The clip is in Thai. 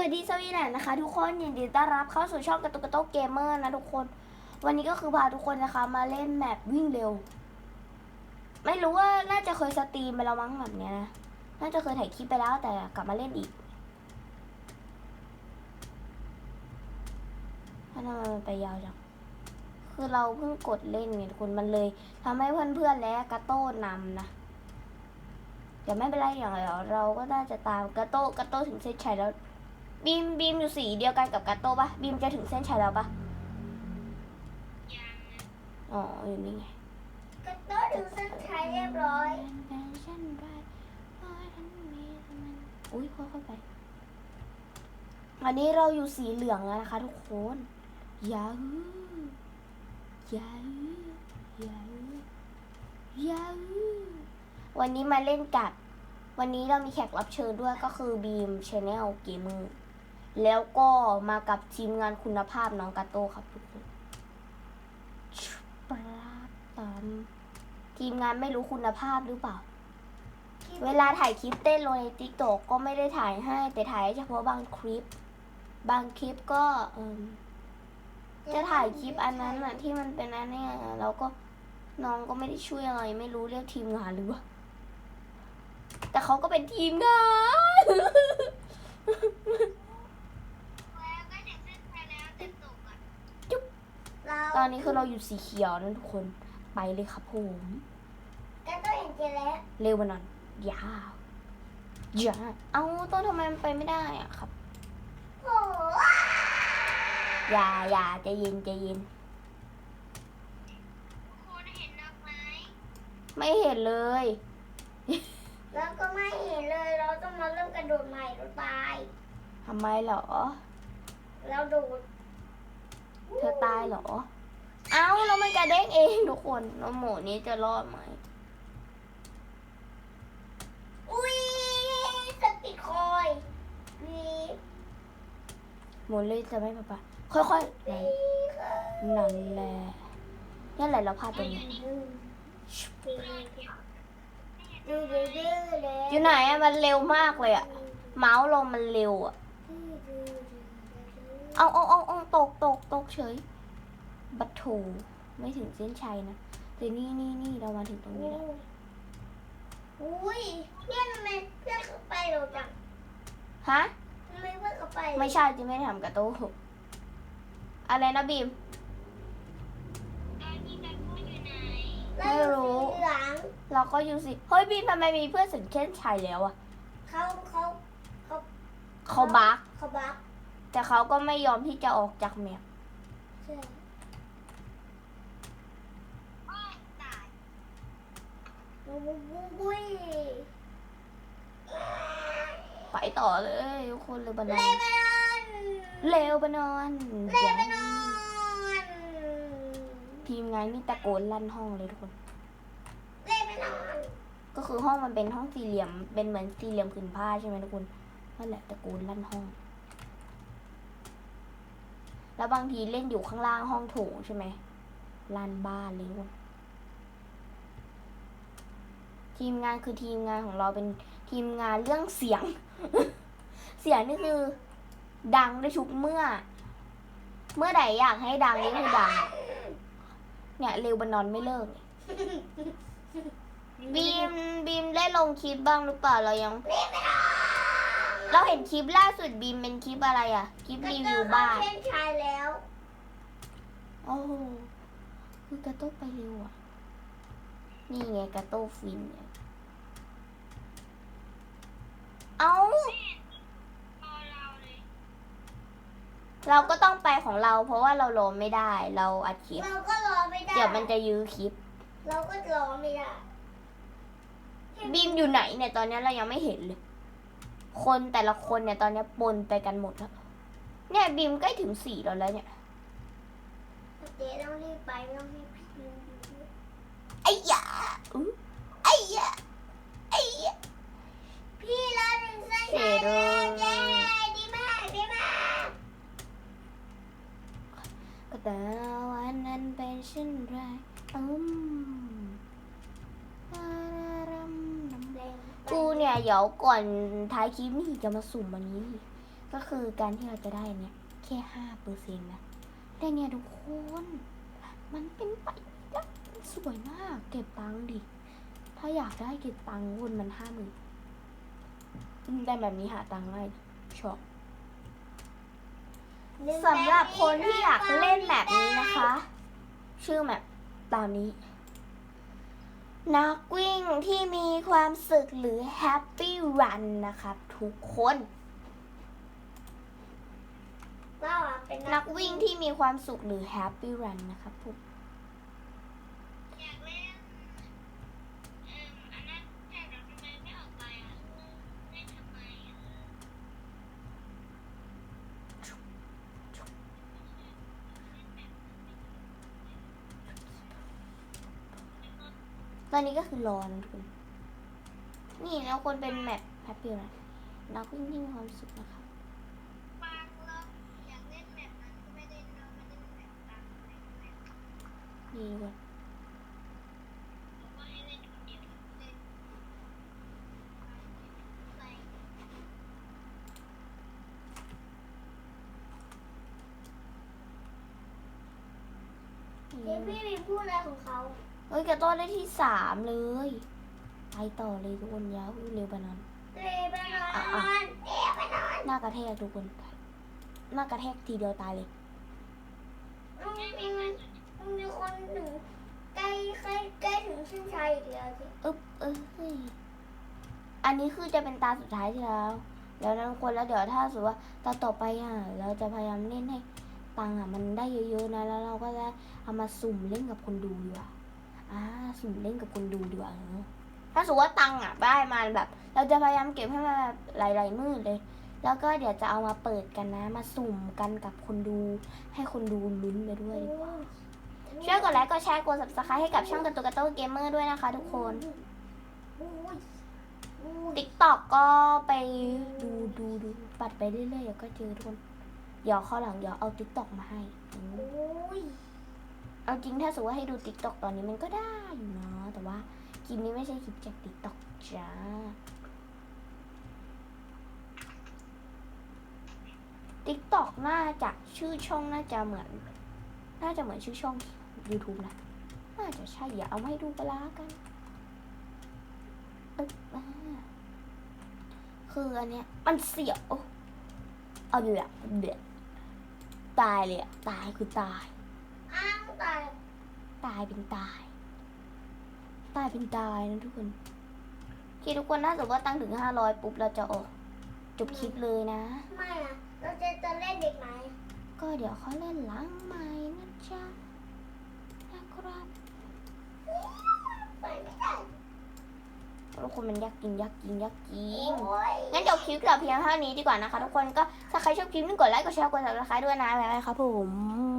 วัสดีสวีแลนนะคะทุกคนยินดีต้อนรับเข้าสู่ช่องกระตุกกระโตกเกมเมอร์นะทุกคน วันนี้ก็คือพาทุกคนนะคะมาเล่นแมปวิ่งเร็ว ไม่รู้ว่าน่าจะเคยสตรีมไปแล้วมั้งแบบเนี้ยนะน่าจะเคยถ่ายคลิปไปแล้วแต่กลับมาเล่นอีกทำไมมันไปยาวจังคือเราเพิ่งกดเล่นไงทุกคนมันเลยทำให้เพื่อนๆและกระโต้นำนะแต่ไม่เป็นไรอย่างไรเราก็น่าจะตามกระโต้กระโต้ถึงเส้นชัยแล้ว บีมบีมอยู่สีเดียวกันกับกาโต้ปะบีมจะถึงเส้นชัยแล้วปะอ๋ออยู่นี่ไงก็ต้องถึงเส้นชัยเรียบร้อยอุ้ยค่อยๆไป อันนี้เราอยู่สีเหลืองแล้วนะคะ ทุกคนยาฮูยาฮูยาฮูยาฮูวันนี้มาเล่นกับ วันนี้เรามีแขกรับเชิญด้วยก็คือบีมชาแนลเกมเมอร์ แล้วก็มากับทีมงานคุณภาพน้องกาโต้ครับทุกคนปราบตามทีมงานไม่รู้คุณภาพหรือเปล่า เวลาถ่ายคลิปเต้นลงในติ๊กตอกก็ไม่ได้ถ่ายให้ แต่ถ่ายเฉพาะบางคลิป บางคลิปก็เอมจะถ่ายคลิปอันนั้นอะที่มันเป็นอันเนี้ยแล้วก็น้องก็ไม่ได้ช่วยอะไร ไม่รู้เรียกทีมงานหรือว่าแต่เขาก็เป็นทีมงาน แล้วก็ถึงเส้นชัยแล้วแต่ตกอะเรา ต อนนี้คือเราอยู่สีเขียวนะทุกคนไปเลยครับผมก็ต้องเห็นเจแล้วเร็วมาหน่อยยาวยาวเอาต้นทำไมมันไปไม่ได้อะครับโอ้โหอย่าอย่าใจเย็นใจเย็นคุณเห็นดอกไม้ไม่เห็นเลย แล้วก็ไม่เห็นเลยเราต้องมาเริ่มกระโดดใหม่เราตายทำไมเหรอแล้วโดด เธอตายเหรอเอ้าแล้วมันกระเด้งเองทุกคนน้องหมูนี้จะรอดไหมอุ้ยสติดคอยวีหมูเลยจะไม่ปะปะค่อยๆนั่นนั่นแหละนั่นแหละเราพลาดตรงนี้ดูดูดูเลยอยู่ไหนอะมันเร็วมากเลยอะเมาส์ลงมันเร็วอะเอาเอาเอาเอาตกตกตกเฉย บัตถูไม่ถึงเส้นชัยนะแต่นี่นี่นี่เรามาถึงตรงนี้แล้วอุ้ยเพื่อนทำไมเพื่อนเขาไปเร็วจังฮะทำไมเพื่อนเขาไปไม่ใช่จะไม่ได้ทำกระโต้อะไรนะบีมไม่รู้เหลืองเราก็อยู่สิเฮ้ยบีมทำไมมีเพื่อนถึงเส้นชัยแล้วอะเขาเขาเขาเขาบักเขาบักแต่เขาก็ไม่ยอมที่จะออกจากแมปใช่บุ้ย ไปต่อเลยทุกคนเลยบานอเลนบานอนเร็วบานอนเลบานอนทีมงานนี่ตะโกนลั่นห้องเลยทุกคนเลวบานอนก็คือห้องมันเป็นห้องสี่เหลี่ยม เป็นเหมือนสี่เหลี่ยมผืนผ้าใช่ไหมทุกคนนั่นแหละตะโกนลั่นห้อง แล้วบางทีเล่นอยู่ข้างล่างห้องโถงใช่ไหมลั่นบ้านเลยทุกคน ทีมงานคือทีมงานของเราเป็นทีมงานเรื่องเสียง เสียงนี่คือ ดังได้ทุกเมื่อ เมื่อใดอยากให้ดังนี่คือดัง เนี่ยเร็วบันนอนไม่เลิกบีมบีมได้ลงคลิปบ้างหรือเปล่าเรายัง เราเห็นคลิปล่าสุดบีมเป็นคลิปอะไรอะคลิปรีวิวบ้านเส้นชายแล้ว โอ้โหคือกระโต้ไปเร็วอะ นี่ไงกระโต้ฟินเนี่ยเอาเราก็ต้องไปของเรา เพราะว่าเรารอไม่ได้ เราอัดคลิป เราก็รอไม่ได้ เดี๋ยวมันจะยื้อคลิป เราก็รอไม่ได้ บีมอยู่ไหนเนี่ยตอนนี้เรายังไม่เห็นเลย คนแต่ละคนเนี่ยตอนนี้ปนไปกันหมดแล้ว เนี่ยบีมใกล้ถึงสี่แล้วแล้วเนี่ยเจ๊ต้องรีบไปไม่ต้องรีบพิมพ์ไอ้ยาอู้ ไอ้ยาไอ้ยาพี่เราถึงเส้นเสีชัยยเลแล้วยเจ๊ดีมากดีมากก็แต่วันนั้นเป็นเช่นไรอืมกูเนี่ยเดี๋ยวก่อนท้ายคลิปนี่จะมาสุ่มวันนี้ ก็คือการที่เราจะได้เนี่ย แค่ห้าเปอร์เซ็นต์นะแต่เนี่ยทุกคน มันเป็นไปได้ สวยมาก เก็บตังค์ดิ ถ้าอยากได้เก็บตังค์วนมันห้าหมื่นแต่แบบนี้หาตังค์ง่ายชอบสำหรับคนที่อยากเล่นแบบนี้นะคะ ชื่อแบบตามนี้ นักวิ่งที่มีความสุขหรือ Happy Run นะครับ ทุกคนเราอะเป็นนักวิ่งที่มีความสุขหรือ Happy Run นะครับผม อยากเล่นเอิ่มอันนั้นแต่เราทำไมไม่ออกไปอะเล่นทำไมอะ ต อนนี้ก็คือรอนะทุกคนนี่นะคนเป็นแมป Happy Run นักวิ่งที่มีความสุขนะครับบางเราอยากเล่นแบบนั้นก็ไม่ได้เราไม่ได้แบบตามอะไรแบบนี่ทุกคนบอกว่าให้เล่นคนเดียวเล่นไปนี่เดี๋ยวพี่มีพูดอะไรของเขา เฮ้ยแกต้นได้ที่สามเลย ไปต่อเลยทุกคนอยาวเร็วไปนั้นเลบานออะอะนเลบานอนหน้ากระแทกทุกคน หน้ากระแทกทีเดียวตายเลยมันมีมันมีคนถึงใกล้ใกล้ใกล้ถึงเส้นชัยอีกแล้วสิอึ๊บเอ้ยอันนี้คือจะเป็นตาสุดท้ายที่แล้ว แล้วนะทุกคนแล้วเดี๋ยวถ้าสมมติว่าตาต่อไปอะเราจะพยายามเล่นให้ตังค์อะมันได้เยอะๆนะแล้วเราก็จะเอามาสุ่มเล่นกับคนดูดีกว่า อ่าสุ่มเล่นกับคนดูดีกว่าเนอะถ้าสมมติว่าตังค์อะได้มาแบบ เราจะพยายามเก็บให้มันแบบหลายๆมืดเลย แล้วก็เดี๋ยวจะเอามาเปิดกันนะ มาสุ่มกันกับคนดู ให้คนดูลุ้นไปด้วยดีกว่าช่วยกดไลค์กดแชร์กด subscribe ให้กับช่องกร์ตูนกร์ตูนเกมเมอร์ด้วยนะคะทุกคนติ๊กต็อกก็ไปดูดูดูปัดไปเรื่อยๆเดี๋ยวก็เจอทุกคน เดี๋ยวข้าวหลังเดี๋ยวเอาติ๊กต็อกมาให้ เอาจริงถ้าสมมติว่าให้ดูติ๊กต็อกตอนนี้มันก็ได้อยู่เนาะแต่ว่าคลิปนี้ไม่ใช่คลิปจากติ๊กต็อกจ้าติ๊กต็อกน่าจะชื่อช่องน่าจะเหมือน น่าจะเหมือนชื่อช่อง YouTube นะน่าจะใช่อย่าเอามาให้ดูกันละกันอึ๊บ้าคืออันเนี้ยมันเสียวเอาอยู่อะเดือดตายเลยอะตายคือตาย ตายเป็นตาย ตายเป็นตายนะทุกคนที่ทุกคนน่าสมมติว่าตั้งถึงห้าร้อยปุ๊บเราจะออกจบคลิปเลยนะ ไม่นะเราจะจะเล่นเด็กไหม ก็เดี๋ยวเขาเล่นหล้างใหม่นะจ๊ะนะครับไปไม่ได้ทุกคนมันยากกินยากกินยากกินโอ้ยงั้นจบคลิปเราเพียงเท่านี้ดีกว่านะคะ ทุกคนก็ถ้าใครชอบคลิปนี้กดไลค์กดแชร์กด subscribe ด้วยนะบ๊ายบายครับผม